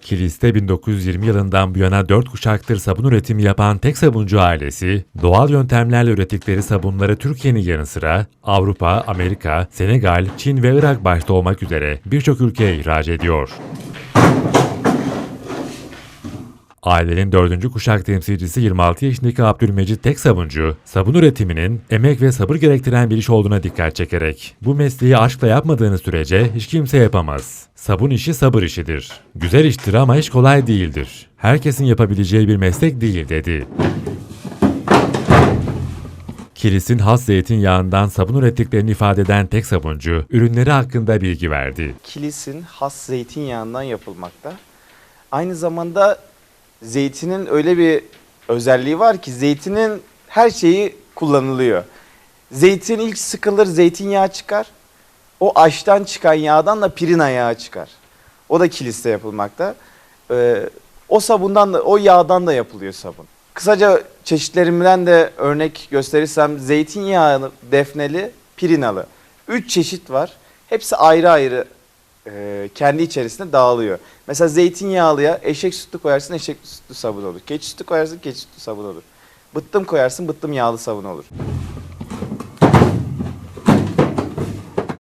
Kilis'te 1920 yılından bu yana 4 kuşaktır sabun üretimi yapan tek sabuncu ailesi, doğal yöntemlerle ürettikleri sabunları Türkiye'nin yanı sıra Avrupa, Amerika, Senegal, Çin ve Irak başta olmak üzere birçok ülkeye ihraç ediyor. Ailenin dördüncü kuşak temsilcisi 26 yaşındaki Abdülmecit Tek Sabuncu, sabun üretiminin emek ve sabır gerektiren bir iş olduğuna dikkat çekerek, bu mesleği aşkla yapmadığınız sürece hiç kimse yapamaz. Sabun işi sabır işidir. Güzel iştir ama hiç kolay değildir. Herkesin yapabileceği bir meslek değil dedi. Kilis'in has zeytinyağından sabun ürettiklerini ifade eden tek sabuncu, ürünleri hakkında bilgi verdi. Kilis'in has zeytinyağından yapılmakta. Aynı zamanda zeytinin öyle bir özelliği var ki zeytinin her şeyi kullanılıyor. Zeytin ilk sıkılır, zeytinyağı çıkar. O aştan çıkan yağdan da pirina yağı çıkar. O da kiliste yapılmakta. Ee, o sabundan da, o yağdan da yapılıyor sabun. Kısaca çeşitlerinden de örnek gösterirsem zeytinyağı defneli, pirinalı. Üç çeşit var. Hepsi ayrı ayrı e, kendi içerisinde dağılıyor. Mesela zeytinyağlıya eşek sütü koyarsın eşek sütü sabun olur. Keçi sütü koyarsın keçi sütü sabun olur. Bıttım koyarsın bıttım yağlı sabun olur.